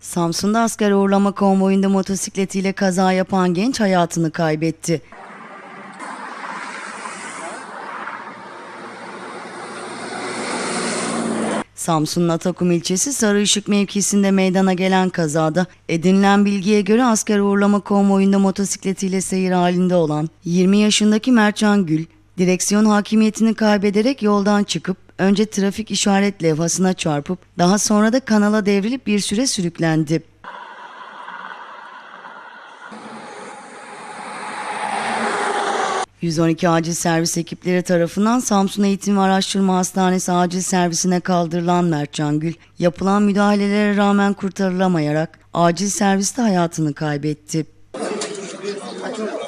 Samsun'da asker uğurlama konvoyunda motosikletiyle kaza yapan genç hayatını kaybetti. Samsun'un Atakum ilçesi Sarıışık mevkisinde meydana gelen kazada edinilen bilgiye göre asker uğurlama konvoyunda motosikletiyle seyir halinde olan 20 yaşındaki Mertcan Gül, direksiyon hakimiyetini kaybederek yoldan çıkıp önce trafik işaret levhasına çarpıp daha sonra da kanala devrilip bir süre sürüklendi. ...112 acil servis ekipleri tarafından Samsun Eğitim ve Araştırma Hastanesi acil servisine kaldırılan Mertcan Gül... ...yapılan müdahalelere rağmen kurtarılamayarak acil serviste hayatını kaybetti. Tamam.